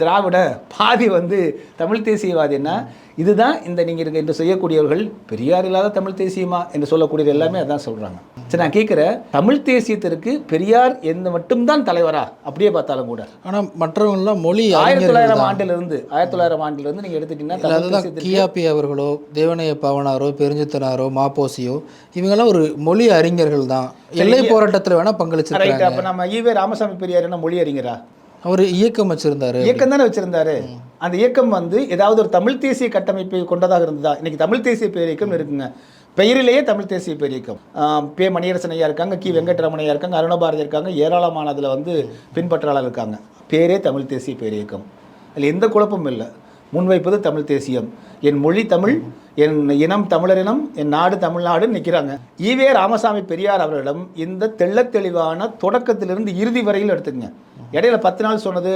திராவிட பாதி வந்து தமிழ் தேசியவாதின்னா இதுதான் இந்த நீங்கள் இருக்க இன்று செய்யக்கூடியவர்கள் பெரியார் இல்லாத தமிழ் தேசியமா என்று சொல்லக்கூடியது எல்லாமே அதான் சொல்கிறாங்க சரி நான் கேட்குறேன் தமிழ் தேசியத்திற்கு பெரியார் எந்த மட்டும்தான் தலைவரா? அப்படியே பார்த்தாலும் கூட. ஆனால் மற்றவங்களாம் மொழி ஆயிரத்தி தொள்ளாயிரம். ஆண்டிலிருந்து ஆயிரத்தி தொள்ளாயிரம் ஆண்டிலிருந்து நீங்கள் தேசியத்திற்கு கியாபி அவர்களோ தேவனைய பவனாரோ பெருஞ்சித்தனாரோ மாப்போசியோ இவங்கெல்லாம் ஒரு மொழி அறிஞர்கள் தான். எல்லை போராட்டத்தில் வேணா ரைட் பங்களிச்சிருக்காங்க அப்போ நம்ம ஈவே ராமசாமி பெரியார் என்ன மொழி அறிஞரா? அவர் இயக்கம் வச்சிருந்தாரு. இயக்கம் தானே வச்சிருந்தாரு. அந்த இயக்கம் வந்து ஏதாவது ஒரு தமிழ் தேசிய கட்டமைப்பை கொண்டதாக இருந்ததா? இன்னைக்கு தமிழ் தேசிய பேரியக்கம் இருக்குங்க. பெயரிலேயே தமிழ் தேசிய பேரியக்கம். பே. மணியரசன் ஐயா இருக்காங்க கி. வெங்கட்ரமன் ஐயா இருக்காங்க அருணபாரதி இருக்காங்க ஏராளமான அதில் வந்து பின்பற்றாளர் இருக்காங்க. பேரே தமிழ் தேசிய பேரியக்கம். அதில் எந்த குழப்பமும் இல்லை. முன்வைப்பது தமிழ் தேசியம். என் மொழி தமிழ் என் இனம் தமிழரினம் என் நாடு தமிழ்நாடுன்னு நிற்கிறாங்க ஈவே ராமசாமி பெரியார் அவர்களிடம் இந்த தெள்ளத் தெளிவான தொடக்கத்திலிருந்து இறுதி வரையில் எடுத்துக்கங்க. இடையில பத்து நாள் சொன்னது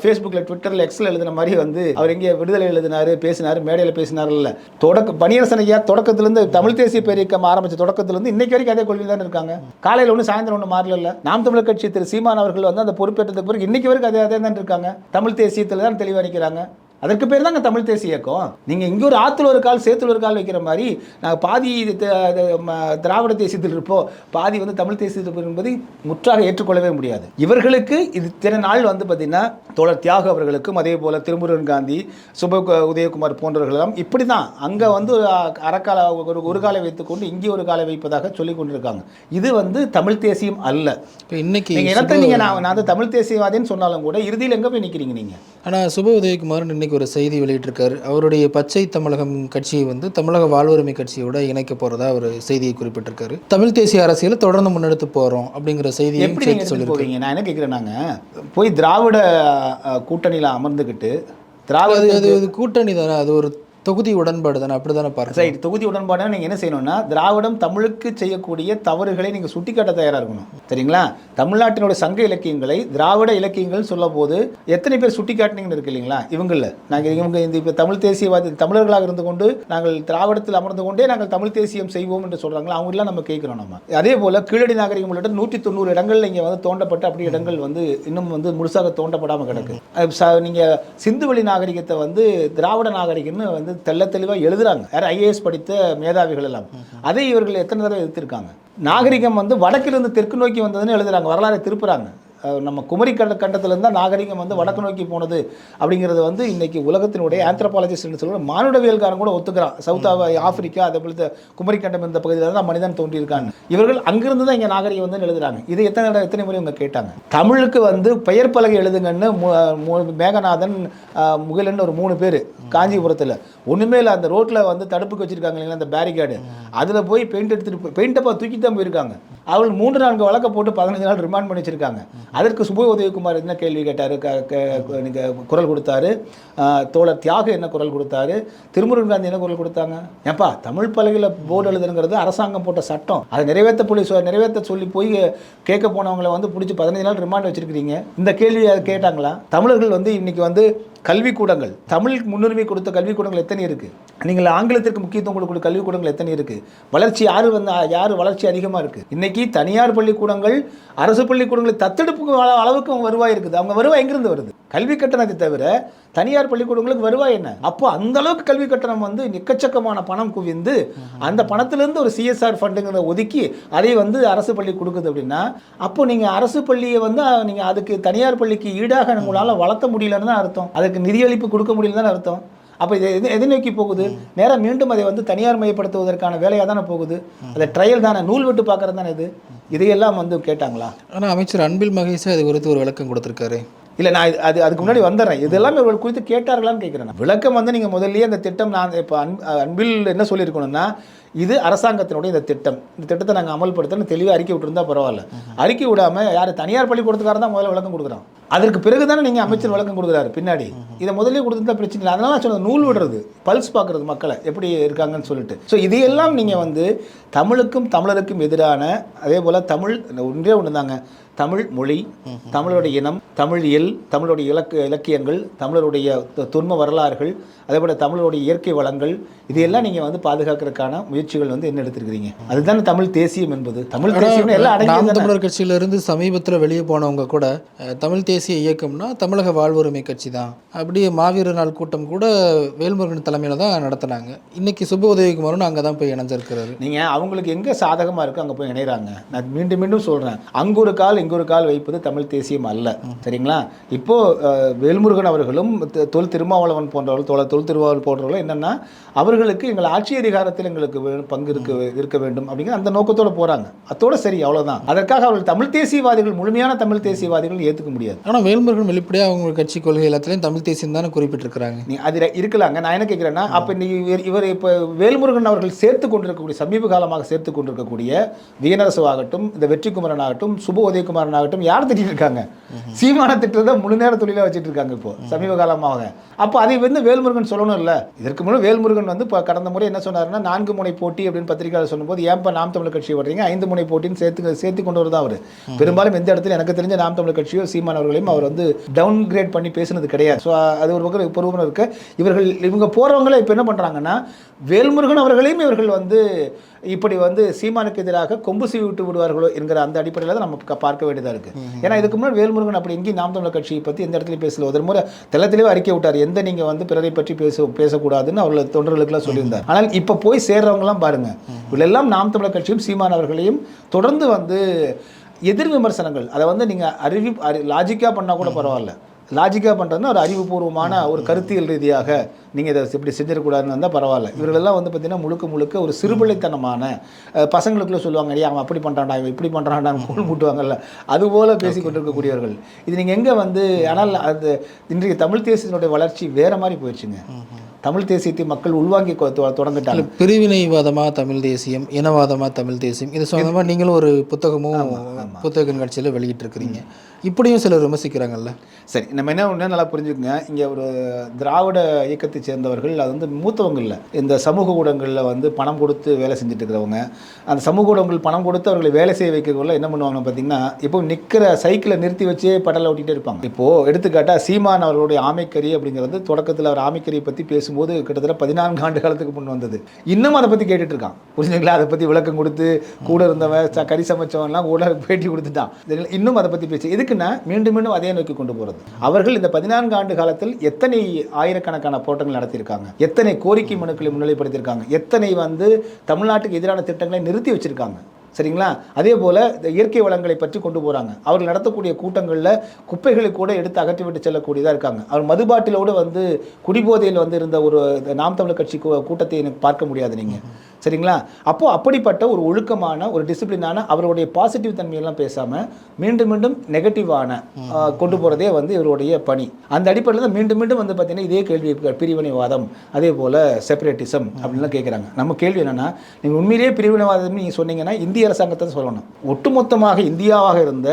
ஃபேஸ்புக்கில் ட்விட்டரில் எக்ஸில் எழுதின மாதிரி வந்து அவர் இங்கே விடுதலை எழுதினார் பேசினார் மேடையில் பேசினார் இல்லை தொடக்க பணியரசன் ஐயா தொடக்கத்திலிருந்து தமிழ் தேசிய பேரியக்கம் ஆரம்பித்த தொடக்கத்திலிருந்து இன்னைக்கு வரைக்கும் அதே கொள்கையில் தான் இருக்காங்க. காலையில் ஒன்று சாயந்தரம் ஒன்று மாறல நாம் தமிழர் கட்சி திரு சீமான் அவர்கள் வந்து அந்த பொறுப்பேற்றதுக்கு பிறகு இன்னைக்கு வரைக்கும் அதே அதே தான் இருக்காங்க. தமிழ் தேசியத்தில் தான் தெளிவாக நிற்கிறாங்க அதற்கு பேர் தாங்க தமிழ் தேசிய இயக்கம். நீங்கள் இங்கே ஒரு ஆற்றுல ஒரு கால் சேத்துல ஒரு கால் வைக்கிற மாதிரி நாங்கள் பாதி திராவிட தேசியத்தில் இருப்போம். பாதி வந்து தமிழ் தேசியத்தில் என்பதை முற்றாக ஏற்றுக்கொள்ளவே முடியாது. இவர்களுக்கு இது இத்தனை நாள் வந்து பார்த்திங்கன்னா தோழர் தியாக அவர்களுக்கும் அதே போல் திருமுருகன் காந்தி சுப உதயகுமார் போன்றவர்களெல்லாம் இப்படி தான் அங்கே வந்து அறக்கால ஒரு ஒரு காலை வைத்துக்கொண்டு இங்கே ஒரு காலை வைப்பதாக சொல்லி கொண்டிருக்காங்க. இது வந்து தமிழ் தேசியம் அல்ல. இப்போ இன்னைக்கு நீங்கள் நீங்கள் நான் நான் வந்து தமிழ் தேசியவாதின்னு சொன்னாலும் கூட இறுதியில் எங்கே போய் நிற்கிறீங்க நீங்கள் ஆனால் சுப உதயகுமாரன் இன்னைக்கு ஒரு செய்தி வெளியிட்டிருக்காரு. அவருடைய பச்சை தமிழகம் கட்சியை வந்து தமிழக வாழ்வுரிமை கட்சியோட இணைக்க போறதா ஒரு செய்தியை குறிப்பிட்டிருக்காரு. தமிழ் தேசிய அரசியலை தொடர்ந்து முன்னெடுத்து போறோம் அப்படிங்கிற செய்தியை எப்படி போவீங்க? நான் என்ன கேட்குறேன் நாங்க? போய் திராவிட கூட்டணியில அமர்ந்துக்கிட்டு திராவிட அது கூட்டணி தானே அது ஒரு தொகுதி உடன்பாடு தானே அப்படி தானே பாருங்க சரி தொகுதி உடன்பாடு நீங்கள் என்ன செய்யணும்னா திராவிடம் தமிழுக்கு செய்யக்கூடிய தவறுகளை நீங்கள் சுட்டிக்காட்ட தயாராக இருக்கணும். சரிங்களா? தமிழ்நாட்டினுடைய சங்க இலக்கியங்களை திராவிட இலக்கியங்கள் சொல்ல போது எத்தனை பேர் சுட்டிக்காட்டினீங்கன்னு இருக்கு இல்லைங்களா? இவங்கள நாங்கள் இவங்க இந்த இப்போ தமிழ் தேசியவாதி தமிழர்களாக இருந்து கொண்டு நாங்கள் திராவிடத்தில் அமர்ந்து கொண்டே நாங்கள் தமிழ் தேசியம் செய்வோம் என்று சொல்கிறாங்களா அவங்களாம் நம்ம கேட்குறோம் நம்ம. அதே போல் கீழடி நாகரிகம் உள்ளிட்ட நூற்றி தொண்ணூறு இடங்கள் இங்கே வந்து தோண்டப்பட்டு அப்படி இடங்கள் வந்து இன்னும் வந்து முழுசாக தோண்டப்படாமல் கிடக்கு. நீங்கள் சிந்துவெளி நாகரிகத்தை வந்து திராவிட நாகரிகம்னு வந்து தெல்ல தெளிவாக எழுதுறாங்க. யார்? ஐஏஎஸ் படித்த மேதாவிகள் எல்லாம். அதை இவர்கள் எத்தனை தடவை எதிர்த்திருக்காங்க? நாகரிகம் வந்து வடக்கிலிருந்து தெற்கு நோக்கி வந்ததுன்னு எழுதுறாங்க. வரலாறை திருப்புறாங்க. நம்ம குமரி கண்ட கண்டத்திலிருந்து தான் நாகரிகம் வந்து வடக்கு நோக்கி போனது அப்படிங்கிறது வந்து இன்னைக்கு உலகத்தினுடைய ஆந்த்ரோபாலஜிஸ்ட் சொல்லுவாங்க மானுடவியல்காரன் கூட ஒத்துக்கிறான். சவுத் ஆ- ஆப்பிரிக்கா அதே போல குமரி கண்டம் இந்த பகுதியில் தான் மனிதன் தோன்றியிருக்காங்க இவர்கள் அங்கிருந்து தான் இங்கே நாகரிகம் வந்து எழுதுறாங்க. இது எத்தனை எத்தனை முறை இவங்க கேட்டாங்க? தமிழுக்கு வந்து பெயர் பலகை எழுதுங்கன்னு மேகநாதன் அஹ், முகிலன் ஒரு மூணு பேர் காஞ்சிபுரத்தில். ஒன்றுமே இல்லை அந்த ரோட்டில் வந்து தடுப்புக்கு வச்சிருக்காங்க இல்லைங்களா அந்த பேரிகார்டு அதில் போய் பெயிண்ட் எடுத்துட்டு பெயிண்டப்பா தூக்கி தான் போயிருக்காங்க. அவர்கள் மூன்று நான்கு வழக்க போட்டு பதினஞ்சு நாள் ரிமாண்ட் பண்ணி வச்சிருக்காங்க. அதற்கு சுப உதயகுமார் என்ன கேள்வி கேட்டார்? நீங்கள் குரல் கொடுத்தாரு. தோழர் தியாக என்ன குரல் கொடுத்தாரு? திருமுருகன் காந்தி என்ன குரல் கொடுத்தாங்க? ஏப்பா தமிழ் பலகையில் போர்டு எழுதுங்கிறது அரசாங்கம் போட்ட சட்டம். அதை நிறைவேற்ற போலி சொ- நிறைவேற்ற சொல்லி போய் கேட்க போனவங்களை வந்து பிடிச்சி பதினஞ்சு நாள் ரிமாண்ட் வச்சிருக்கிறீங்க. இந்த கேள்வி கேட்டாங்களா? தமிழர்கள் வந்து இன்னைக்கு வந்து கல்விக்கூடங்கள். தமிழுக்கு முன்னுரிமை கொடுத்த கல்விக்கூடங்கள் எத்தனை இருக்குது நீங்கள் ஆங்கிலத்திற்கு முக்கியத்துவம் கொடுக்கக்கூடிய கல்விக்கூடங்கள் எத்தனை இருக்குது வளர்ச்சி யார் வந்து யார் வளர்ச்சி அதிகமாக இருக்குது இன்றைக்கி தனியார் பள்ளிக்கூடங்கள் அரசு பள்ளிக்கூடங்களை தத்தெடுப்பு அளவுக்கு வருவாய் இருக்குது. அவங்க வருவாய் எங்கிருந்து வருது? கல்வி கட்டணத்தை தவிர தனியார் பள்ளிக்கூடங்களுக்கு வருவாய் என்ன? அப்போ அந்த அளவுக்கு கல்வி கட்டணம் வந்து எக்கச்சக்கமான பணம் குவிந்து அந்த பணத்திலிருந்து ஒரு சிஎஸ்ஆர் ஃபண்டுங்கிறத ஒதுக்கி அதை வந்து அரசு பள்ளி கொடுக்குது அப்படின்னா அப்போ நீங்கள் அரசு பள்ளியை வந்து நீங்கள் அதுக்கு தனியார் பள்ளிக்கு ஈடாக உங்களால் வளர்த்த முடியலன்னு தான் அர்த்தம். அதுக்கு நிதியளிப்பு கொடுக்க முடியலன்னு அர்த்தம். அப்போ இது எது எதை நோக்கி போகுது? நேரம் மீண்டும் அதை வந்து தனியார் மயப்படுத்துவதற்கான வேலையாக தானே போகுது? அதை ட்ரையல் தானே நூல் விட்டு பார்க்கறது தானே இது? இதையெல்லாம் வந்து கேட்டாங்களா? ஆனால் அமைச்சர் அன்பில் மகேஷே அது குறித்து ஒரு விளக்கம் கொடுத்துருக்காரு. இல்லை நான் அது அதுக்கு முன்னாடி வந்துடுறேன் இதெல்லாம் இவர்கள் குறித்து கேட்டார்களான்னு கேட்குறேன் விளக்கம் வந்து நீங்கள் முதல்லயே அந்த திட்டம் நான் இப்போ அன் அன்பில் என்ன சொல்லியிருக்கணும்னா இது அரசாங்கத்தினுடைய இந்த திட்டம். இந்த திட்டத்தை நாங்கள் அமல்படுத்தணும் தெளிவாக அறிக்கை விட்டுருந்தா பரவாயில்ல. அறிக்கை விடாமல் யார் தனியார் பள்ளிக்கூடத்துக்காரன் தான் முதல்ல விளக்கம் கொடுக்குறான். அதற்கு பிறகு தானே நீங்கள் அமைச்சர் விளக்கம் கொடுக்குறாரு பின்னாடி. இதை முதலே கொடுத்துருந்தா பிரச்சனை இல்லை. அதனால நான் சொன்னது நூல் விடுறது பல்ஸ் பார்க்குறது மக்களை எப்படி இருக்காங்கன்னு சொல்லிட்டு. ஸோ இதையெல்லாம் நீங்கள் வந்து தமிழுக்கும் தமிழருக்கும் எதிரான அதே போல் தமிழ் ஒன்றே ஒன்று தாங்க. தமிழ் மொழி தமிழருடைய இனம் தமிழ் இயல் தமிழுடைய இலக்கு இலக்கியங்கள் தமிழருடைய து- துன்ம வரலாறுகள் அதே போல் தமிழோடைய இயற்கை வளங்கள் இதையெல்லாம் நீங்கள் வந்து பாதுகாக்கிறதுக்கான முயற்சிகள் வந்து என்ன எடுத்திருக்கிறீங்க? அதுதானே தமிழ் தேசியம் என்பது. தமிழ் தேசியம் எல்லாம் தமிழர் கட்சியிலிருந்து சமீபத்தில் வெளியே போனவங்க கூட தமிழ் தேசிய இயக்கம்னா தமிழக வாழ்வுரிமை கட்சி தான் அப்படியே மாவீரர் நாள் கூட்டம் கூட வேல்முருகன் தலைமையில் தான் நடத்தினாங்க. இன்னைக்கு சுப உதயகுமாரன் அங்கே தான் போய் இணைஞ்சிருக்கிறாரு. நீங்கள் அவங்களுக்கு எங்கே சாதகமாக இருக்கோ அங்கே போய் இணைகிறாங்க நான் மீண்டும் மீண்டும் சொல்கிறேன் அங்கு ஒரு கால் இங்கு ஒரு கால் வைப்பது தமிழ் தேசியம் அல்ல. சரிங்களா? இப்போ அஹ், வேல்முருகன் அவர்களும் தொல் திருமாவளவன் போன்றவர்கள் தொல தொல் திருமாவளவன் போன்றவர்கள் என்னென்னா அவர்களுக்கு எங்கள் ஆட்சி அதிகாரத்தில் எங்களுக்கு பங்கு இருக்க இருக்க வேண்டும் அப்படிங்கிற அந்த நோக்கத்தோட போகிறாங்க அதோட சரி அவ்வளவுதான். அதற்காக அவர்கள் தமிழ் தேசியவாதிகள் முழுமையான தமிழ் தேசியவாதிகள் ஏற்றுக்க முடியாது. ஆனால் வேல்முருகன் வெளிப்படையாக அவங்க கட்சி கொள்கை எல்லாத்துலேயும் தமிழ் தேசியம் தானே குறிப்பிட்டிருக்கிறாங்க. நீ அதில் இருக்கலாங்க. நான் என்ன கேட்குறேன்னா அப்போ நீ இவர் இவர் இப்போ வேல்முருகன் அவர்கள் சேர்த்து கொண்டிருக்கக்கூடிய சமீப காலமாக சேர்த்து கொண்டிருக்கக்கூடிய வீணரசு ஆகட்டும் இந்த வெற்றிக்குமரன் ஆகட்டும் சுப உதயகுமாரன் ஆகட்டும் யார் திட்டிட்டு இருக்காங்க? சீமான திட்டத்தை முழு நேர தொழிலாக வச்சுட்டு இருக்காங்க இப்போ சமீப காலமாக. அப்போ அதை வந்து வேல்முருகன் சொல்லணும் இல்லை இதற்கு முன்னாடி வேல்முருகன் வந்து இப்போ கடந்த முறை என்ன சொன்னாருன்னா நான்கு முனை போட்டி அப்படின்னு பத்திரிகையாளர் சொல்லும்போது ஏன்பா நாம் தமிழர் கட்சி வர்றீங்க? ஐந்து முனை போட்டின்னு சேர்த்து சேர்த்து கொண்டு வரதான் அவர்? பெரும்பாலும் எந்த இடத்துல எனக்கு தெரிஞ்ச நாம் தமிழர் கட்சியோ சீமான் அவர்களையும் அவர் வந்து டவுன் கிரேட் பண்ணி பேசுனது கிடையாது. ஸோ அது ஒரு பக்கம் பொறுப்புணர் இருக்கு. இவர்கள் இவங்க போகிறவங்களே இப்போ என்ன பண்ணுறாங்கன்னா வேல்முருகன் அவர்களையும் இவர்கள் வந்து இப்படி வந்து சீமானுக்கு எதிராக கொம்பு சீவி விட்டு விடுவார்களோ என்கிற அந்த அடிப்படையில் தான் நம்ம பார்க்க வேண்டியதாக இருக்குது ஏன்னா இதுக்கு முன்னாடி வேல்முருகன் அப்படி எங்கேயும் நாம் தமிழர் கட்சியை பற்றி எந்த இடத்துலையும் பேசல. ஒரு முறை தெளிவாக அறிக்கை விட்டார். எந்த நீங்கள் வந்து பிறரை பற்றி பேச பேசக்கூடாதுன்னு அவர்கள் தொண்டர்களுக்கெல்லாம் சொல்லியிருந்தார். ஆனால் இப்போ போய் சேர்றவங்கலாம் பாருங்க. இவளெல்லாம் நாம் தமிழர் கட்சியும் சீமான் அவர்களையும் தொடர்ந்து வந்து எதிர் விமர்சனங்கள் அதை வந்து நீங்கள் அறிவி அறி லாஜிக்காக பண்ணால் கூட பரவாயில்ல. லாஜிக்காக பண்ணுறதுன்னா ஒரு அறிவுபூர்வமான ஒரு கருத்தியல் ரீதியாக நீங்கள் இதை இப்படி செஞ்சிடக்கூடாதுன்னு வந்தால் பரவாயில்ல. இவர்களெல்லாம் வந்து பார்த்தீங்கன்னா முழுக்க முழுக்க ஒரு சிறுபிள்ளைத்தனமான பசங்களுக்குள்ள சொல்லுவாங்க "டேய், அவன் அப்படி பண்ணுறான்டா இவன் இப்படி பண்ணுறான்டான்னு கோல் மூட்டுவாங்கல்ல. அதுபோல் பேசி கொண்டிருக்கக்கூடியவர்கள். இது நீங்கள் எங்கே வந்து ஆனால் அது இன்றைய தமிழ் தேசியத்தினுடைய வளர்ச்சி வேற மாதிரி போயிடுச்சுங்க. தமிழ் தேசியத்தை மக்கள் உள்வாங்கி தொடங்கிட்டாங்க. பிரிவினைவாதமாக தமிழ் தேசியம் இனவாதமாக தமிழ் தேசியம்? இது சொந்தமாக நீங்களும் ஒரு புத்தகமும் புத்தக கண்காட்சியில் வெளியிட்டிருக்கிறீங்க. இப்படியும் சிலர் விமர்சிக்கிறாங்கல்ல. சரி நம்ம என்ன ஒன்று நல்லா புரிஞ்சுக்கங்க. இங்கே ஒரு திராவிட இயக்கத்தை சேர்ந்தவர்கள் அது வந்து மூத்தவங்க இல்லை. இந்த சமூக ஊடகங்களில் வந்து பணம் கொடுத்து வேலை செஞ்சுட்டு இருக்கிறவங்க அந்த சமூக ஊடகங்கள் பணம் கொடுத்து அவர்களை வேலை செய்ய வைக்கிறவங்கள என்ன பண்ணுவாங்கன்னு பார்த்தீங்கன்னா இப்போ நிற்கிற சைக்கிளை நிறுத்தி வச்சே படலை ஓட்டிகிட்டே இருப்பாங்க. இப்போது எடுத்துக்காட்டா சீமான் அவர்களுடைய ஆமைக்கறி அப்படிங்கிறது தொடக்கத்தில் அவர் ஆமைக்கறியை பற்றி பேசும்போது கிட்டத்தட்ட பதினான்கு ஆண்டு காலத்துக்கு முன் வந்தது. இன்னும் அதை பற்றி கேட்டுட்டு இருக்கான். புரிஞ்சுங்களா அதை பற்றி விளக்கம் கொடுத்து கூட இருந்தவன் ச- கறி சமைச்சவன்லாம் கூட பேட்டி கொடுத்துட்டான். இன்னும் அதை பற்றி பேசி எதுக்குன்னா மீண்டும் மீண்டும் அதே நோக்கி கொண்டு போகிறது அவர்கள் இந்த பதினான்கு ஆண்டு காலத்தில் எத்தனை ஆயிரக்கணக்கான போட்டங்கள் நடத்தியிருக்காங்க? எத்தனை கோரிக்கை மனுக்களை முன்னிலைப்படுத்தியிருக்காங்க? எத்தனை வந்து தமிழ்நாட்டுக்கு எதிரான திட்டங்களை நிறுத்தி வச்சிருக்காங்க? சரிங்களா? அதே போல் இந்த இயற்கை வளங்களை பற்றி கொண்டு போகிறாங்க அவர்கள் நடத்தக்கூடிய கூட்டங்களில் குப்பைகளை கூட எடுத்து அகற்றி விட்டு செல்லக்கூடியதாக இருக்காங்க. அவர் மதுபாட்டிலோடு வந்து குடிபோதையில் வந்து இருந்த ஒரு நாம் தமிழர் கட்சி கூட்டத்தை எனக்கு பார்க்க முடியாது நீங்கள் சரிங்களா? அப்போது அப்படிப்பட்ட ஒரு ஒழுக்கமான ஒரு டிசிப்ளினான அவருடைய பாசிட்டிவ் தன்மையெல்லாம் பேசாமல் மீண்டும் மீண்டும் நெகட்டிவான கொண்டு போகிறதே வந்து இவருடைய பணி. அந்த அடிப்படையில் தான் மீண்டும் மீண்டும் வந்து பார்த்தீங்கன்னா இதே கேள்வி பிரிவினைவாதம் அதே போல் செப்பரேட்டிசம் அப்படின்லாம் கேட்குறாங்க நம்ம கேள்வி என்னென்னா நீங்கள் உண்மையிலேயே பிரிவினைவாதம் நீங்கள் சொன்னீங்கன்னா இந்திய அரசாங்கத்தை சொல்லணும். ஒட்டுமொத்தமாக இந்தியாவாக இருந்த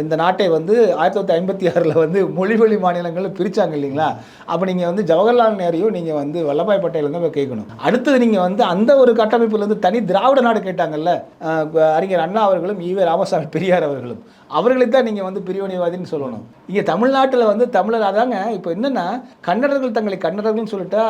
இந்த நாட்டை வந்து ஆயிரத்தி தொள்ளாயிரத்தி ஐம்பத்தி ஆறில் வந்து மொழி வழி மாநிலங்களில் பிரித்தாங்க இல்லைங்களா? அப்போ நீங்கள் வந்து ஜவஹர்லால் நேரையும் நீங்கள் வந்து வல்லபாய் பட்டேலேருந்து தான் போய் கேட்கணும். அடுத்தது நீங்கள் வந்து அந்த ஒரு கட்டமைப்புலேருந்து தனி திராவிட நாடு கேட்டாங்கல்ல அறிஞர் அண்ணா அவர்களும் ஈவே ராமசாமி பெரியார் அவர்களும். அவர்களை தான் நீங்கள் வந்து பிரிவினைவாதின்னு சொல்லணும். இங்கே தமிழ்நாட்டில் வந்து தமிழர் அதாங்க இப்போ என்னென்னா கன்னடர்கள் தங்களை கன்னடர்கள்னு சொல்லிட்டா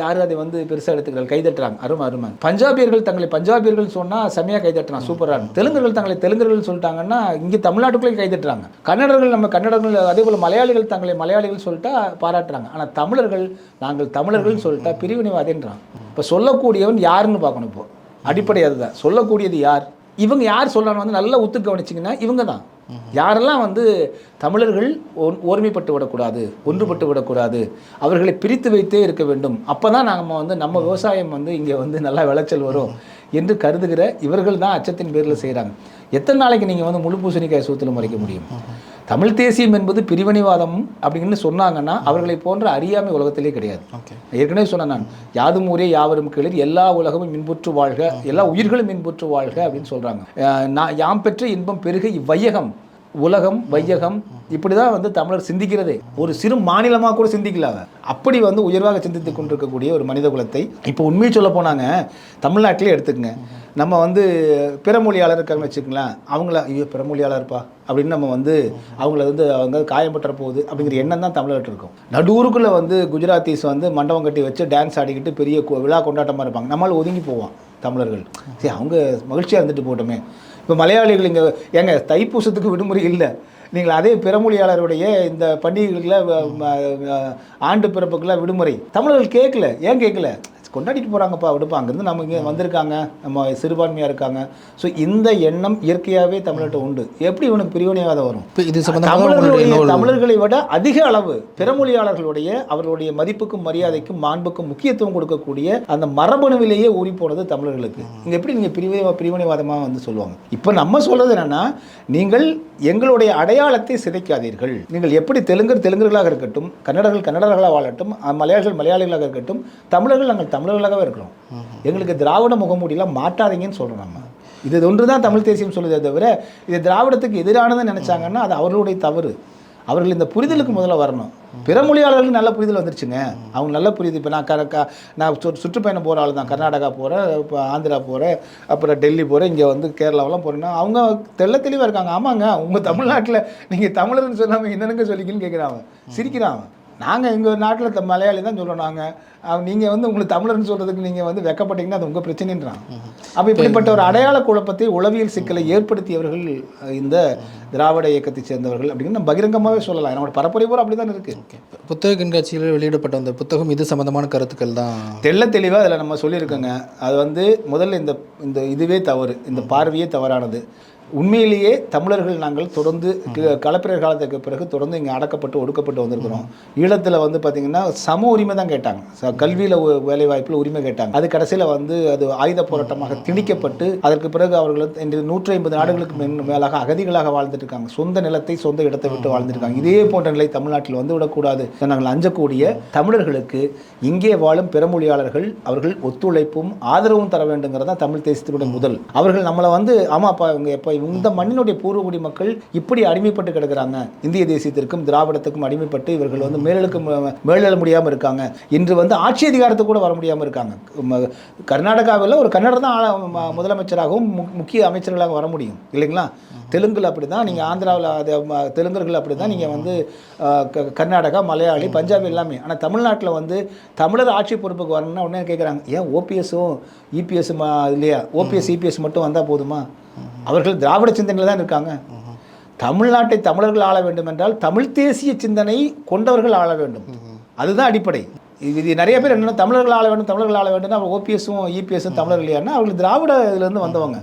யாரும் அதை வந்து பெருசாக எடுத்துக்கிறாங்க கைதட்டுறாங்க. அருமை அருமை. பஞ்சாபியர்கள் தங்களை பஞ்சாபியர்கள் சொன்னால் செம்மையாக கைதட்டுறான். சூப்பராக தெலுங்குகள் தங்களை தெலுங்குகள்னு சொல்லிட்டாங்கன்னா இங்கே தமிழ்நாட்டுக்குள்ளே கைதட்டுறாங்க. கன்னடர்கள் நம்ம கன்னடர்கள் அதே போல் மலையாளிகள் தங்களை மலையாளிகள் சொல்லிட்டா பாராட்டுறாங்க. ஆனால் தமிழர்கள் நாங்கள் தமிழர்கள்னு சொல்லிட்டா பிரிவினைவாதின்றான். இப்போ சொல்லக்கூடியவன் யாருன்னு பார்க்கணும் இப்போது அடிப்படை அதுதான். சொல்லக்கூடியது யார்? இவங்க யார் சொல்கிறான்னு வந்து நல்லா ஒத்து கவனிச்சிங்கன்னா இவங்க தான் யாரெல்லாம் வந்து தமிழர்கள் ஒருமைப்பட்டு விடக்கூடாது ஒன்றுபட்டு விடக்கூடாது. அவர்களை பிரித்து வைத்தே இருக்க வேண்டும். அப்போ தான் நம்ம வந்து நம்ம விவசாயம் வந்து இங்கே வந்து நல்லா விளைச்சல் வரும் என்று கருதுகிற இவர்கள் தான் அச்சத்தின் பேரில் செய்கிறாங்க எத்தனை நாளைக்கு நீங்கள் வந்து முழு பூசணிக்காய் சூத்தில் மறைக்க முடியும்? தமிழ் தேசியம் என்பது பிரிவினைவாதம் அப்படின்னு சொன்னாங்கன்னா அவர்களை போன்ற அறியாமை உலகத்திலே கிடையாது. ஏற்கனவே சொன்னேன் நான் யாதும் ஊரே யாவரும் கேளிர் எல்லா உலகமும் இன்புற்று வாழ்க எல்லா உயிர்களும் இன்புற்று வாழ்க அப்படின்னு சொல்றாங்க. அஹ் நான் யாம் பெற்ற இன்பம் பெருக இவ்வையகம். உலகம் வையகம் இப்படி தான் வந்து தமிழர் சிந்திக்கிறதே. ஒரு சிறு மாநிலமாக கூட சிந்திக்கல அப்படி வந்து உயர்வாக சிந்தித்து கொண்டிருக்கக்கூடிய ஒரு மனித குலத்தை இப்போ உண்மையை சொல்ல போனாங்க. தமிழ்நாட்டிலே எடுத்துக்கங்க. நம்ம வந்து பிறமொழியாளர் இருக்காங்கன்னு வச்சுக்கோங்களேன் அவங்கள ஐயோ பிறமொழியாளர்ப்பா அப்படின்னு நம்ம வந்து அவங்கள வந்து அவங்க காயம்பட்டுற போகுது அப்படிங்கிற எண்ணம் தான் தமிழர்கிட்ட இருக்கும். நடுஊருக்குள்ளே வந்து குஜராத்திஸ் வந்து மண்டபம் கட்டி வச்சு டான்ஸ் ஆடிக்கிட்டு பெரிய கு- விழா கொண்டாட்டமாக இருப்பாங்க. நம்மளால் ஒதுங்கி போவான் தமிழர்கள். சரி அவங்க மகிழ்ச்சியாக இருந்துட்டு போட்டோமே இப்போ மலையாளிகள் இங்கே ஏங்க தைப்பூசத்துக்கு விடுமுறை இல்லை. நீங்கள் அதே பிறமொழியாளருடைய இந்த பண்டிகைகளுக்கெல்லாம் ஆண்டு பிறப்புக்கெல்லாம் விடுமுறை. தமிழர்கள் கேட்கல ஏன் கேட்கல கொண்டாடிட்டு போகிறாங்கப்பா விடுப்பா. அங்கேருந்து நம்ம இங்கே வந்திருக்காங்க. நம்ம சிறுபான்மையாக இருக்காங்க. ஸோ இந்த எண்ணம் இயற்கையாகவே தமிழர்கிட்ட உண்டு. எப்படி இவனுக்கு பிரிவினைவாதம் வரும்? இது தமிழர்களுடைய தமிழர்களை விட அதிக அளவு பிறமொழியாளர்களுடைய அவர்களுடைய மதிப்புக்கும் மரியாதைக்கும் மாண்புக்கும் முக்கியத்துவம் கொடுக்கக்கூடிய அந்த மரபணுவிலேயே ஊறி போனது தமிழர்களுக்கு. இங்க எப்படி நீங்க பிரிவினை பிரிவினைவாதமாக வந்து சொல்லுவாங்க? இப்போ நம்ம சொல்றது என்னன்னா நீங்கள் எங்களுடைய அடையாளத்தை சிதைக்காதீர்கள். நீங்கள் எப்படி தெலுங்கர் தெலுங்கர்களாக இருக்கட்டும் கன்னடர்கள் கன்னடர்களாக வாழட்டும் மலையாளிகள் மலையாளிகளாக இருக்கட்டும் தமிழர்கள் நாங்கள் தமிழர்களாகவே இருக்கிறோம் எங்களுக்கு திராவிட முகமூடிலாம் மாட்டாதீங்கன்னு சொல்றோம் நம்ம. இது ஒன்று தான் தமிழ் தேசியம் சொல்லுதே தவிர இது திராவிடத்துக்கு எதிரானதுன்னு நினைச்சாங்கன்னா அது அவர்களுடைய தவறு. அவர்கள் இந்த புரிதலுக்கு முதல்ல வரணும். பிற மொழியாளர்களுக்கு நல்ல புரிதல் வந்துருச்சுங்க. அவங்க நல்ல புரியுது இப்போ நான் க க- நான் சு சுற்றுப்பயணம் போகிற ஆள் தான் கர்நாடகா போகிறேன் இப்போ ஆந்திரா போகிறேன் அப்புறம் டெல்லி போகிறேன் இங்கே வந்து கேரளாவெல்லாம் போகிறேன்னா அவங்க தெள்ள தெளிவாக இருக்காங்க. ஆமாங்க உங்கள் தமிழ்நாட்டில் நீங்கள் தமிழர்னு சொல்லாமல் என்னென்னங்க சொல்லிக்கின்னு கேட்குறாங்க சிரிக்கிறாங்க நாங்கள் எங்கள் நாட்டில் த மலையாளி தான் சொல்கிறோம் நாங்கள் நீங்கள் வந்து உங்களுக்கு தமிழர்னு சொல்கிறதுக்கு நீங்கள் வந்து வெக்கப்பட்டீங்கன்னா அது உங்கள் பிரச்சனைன்றான். அப்போ இப்படிப்பட்ட ஒரு அடையாள குழப்பத்தை உளவியல் சிக்கலை ஏற்படுத்தியவர்கள் இந்த திராவிட இயக்கத்தை சேர்ந்தவர்கள் அப்படின்னு நம்ம பகிரங்கமாகவே சொல்லலாம். நம்மளோட பரப்புரை பூரா அப்படி தான் இருக்குது புத்தக கண்காட்சியில் வெளியிடப்பட்ட அந்த புத்தகம் இது சம்பந்தமான கருத்துக்கள் தான். தெள்ள தெளிவாக அதில் நம்ம சொல்லியிருக்கோங்க. அது வந்து முதல்ல இந்த இந்த இதுவே தவறு. இந்த பார்வையே தவறானது. உண்மையிலேயே தமிழர்கள் நாங்கள் தொடர்ந்து கலப்பிரர் காலத்துக்கு பிறகு தொடர்ந்து இங்கே அடக்கப்பட்டு ஒடுக்கப்பட்டு வந்திருக்கிறோம். ஈழத்தில் வந்து பார்த்திங்கன்னா சம உரிமை தான் கேட்டாங்க. கல்வியில் வேலைவாய்ப்பில் உரிமை கேட்டாங்க. அது கடைசியில் வந்து அது ஆயுத போராட்டமாக திணிக்கப்பட்டு அதற்கு பிறகு அவர்கள் இன்று நூற்றி ஐம்பது நாடுகளுக்கு மேலாக அகதிகளாக வாழ்ந்துட்டு இருக்காங்க. சொந்த நிலத்தை சொந்த இடத்தை விட்டு வாழ்ந்துருக்காங்க. இதே போன்ற நிலை தமிழ்நாட்டில் வந்து விடக்கூடாது. நாங்கள் அஞ்சக்கூடிய தமிழர்களுக்கு இங்கே வாழும் பிறமொழியாளர்கள் அவர்கள் ஒத்துழைப்பும் ஆதரவும் தர வேண்டுங்கிறதான் தமிழ் தேசத்தினுடைய முதல். அவர்கள் நம்மளை வந்து ஆமாப்பா இவங்க எப்போ இந்த மண்ணினுடைய பூர்வகுடி மக்கள் இப்படி அடிமைப்பட்டு கிடக்குறாங்க. இந்திய தேசியத்திற்கும் திராவிடத்துக்கும் அடிமைப்பட்டு இவர்கள் வந்து மேலெழுக்க மேலெழ முடியாமல் இருக்காங்க. இன்று வந்து ஆட்சி அதிகாரத்துக்கு கூட வர முடியாமல் இருக்காங்க. கர்நாடகாவில் ஒரு கன்னடர் தான் முதலமைச்சராகவும் முக்கிய அமைச்சர்களாக வர முடியும். இல்லைங்களா? தெலுங்குல அப்படி தான் நீங்கள் ஆந்திராவில் அது தெலுங்கர்கள் அப்படி தான் நீங்கள் வந்து கர்நாடகா மலையாளி பஞ்சாபி எல்லாமே. ஆனால் தமிழ்நாட்டில் வந்து தமிழர் ஆட்சி பொறுப்புக்கு வரணும்னா உடனே கேட்குறாங்க ஏன் ஓபிஎஸும் இபிஎஸும் இல்லையா? ஓபிஎஸ் இபிஎஸ் மட்டும் வந்தால் போதுமா? அவர்கள் திராவிட சிந்தனையில் தான் இருக்காங்க. தமிழ்நாட்டை தமிழர்கள் ஆள வேண்டும் என்றால் தமிழ் தேசிய சிந்தனை கொண்டவர்கள் ஆள வேண்டும். அதுதான் அடிப்படை. இது இது நிறைய பேர் என்னென்ன தமிழர்கள் ஆள வேண்டும் தமிழர்கள் ஆள வேண்டும் அவங்க ஓபிஎஸும் இபிஎஸும் தமிழர்கள் இல்லையானா அவர்கள் திராவிட இதுலேருந்து வந்தவங்க.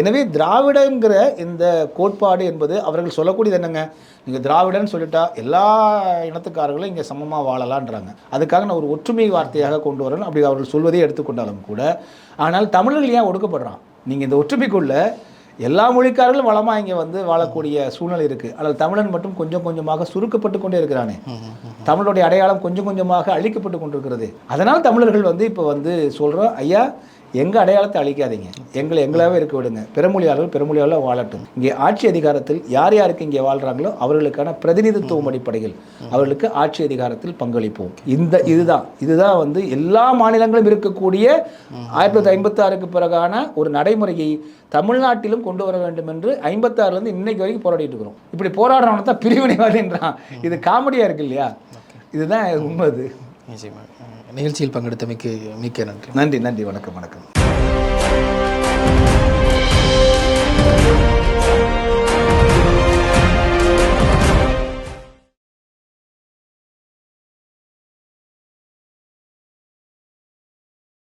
எனவே திராவிடங்கிற இந்த கோட்பாடு என்பது அவர்கள் சொல்லக்கூடியது என்னங்க? நீங்கள் திராவிடன்னு சொல்லிட்டா எல்லா இனத்துக்காரர்களும் இங்கே சமமாக வாழலான்றாங்க. அதுக்காக நான் ஒரு ஒற்றுமை வார்த்தையாக கொண்டு வரேன் அப்படி அவர்கள் சொல்வதை எடுத்துக்கொண்டாலும் கூட ஆனால் தமிழர்கள் ஏன் ஒடுக்கப்படுறான்? நீங்கள் இந்த ஒற்றுமைக்குள்ள எல்லா மொழிக்காரர்களும் வளமாக இங்கே வந்து வாழக்கூடிய சூழ்நிலை இருக்குது ஆனால் தமிழன் மட்டும் கொஞ்சம் கொஞ்சமாக சுருக்கப்பட்டு கொண்டே இருக்கிறானே. தமிழுடைய அடையாளம் கொஞ்சம் கொஞ்சமாக அழிக்கப்பட்டு கொண்டிருக்கிறது. அதனால் தமிழர்கள் வந்து இப்போ வந்து சொல்கிறோம் ஐயா எங்கள் அடையாளத்தை அழிக்காதீங்க. எங்களை எங்களாவே இருக்க விடுங்க. பிறமொழியாளர்கள் பிறமொழியாளர் வாழட்டும். இங்கே ஆட்சி அதிகாரத்தில் யார் யாருக்கு இங்கே வாழ்கிறாங்களோ அவர்களுக்கான பிரதிநிதித்துவம் அடிப்படையில் அவர்களுக்கு ஆட்சி அதிகாரத்தில் பங்களிப்போம். இந்த இதுதான். இதுதான் வந்து எல்லா மாநிலங்களும் இருக்கக்கூடிய ஆயிரத்தி தொள்ளாயிரத்தி ஐம்பத்தாறுக்கு பிறகான ஒரு நடைமுறையை தமிழ்நாட்டிலும் கொண்டு வர வேண்டும் என்று ஐம்பத்தாறுலேருந்து இன்னைக்கு வரைக்கும் போராடிட்டு இருக்கிறோம். இப்படி போராடுறவன தான் பிரிவினைவாதின்றான். இது காமெடியாக இருக்கு இல்லையா? இதுதான் உண்மை அது. நிச்சயமாக. நிகழ்ச்சியில் பங்கெடுத்தமைக்கு மிக்க நன்றி. நன்றி நன்றி. வணக்கம் வணக்கம்.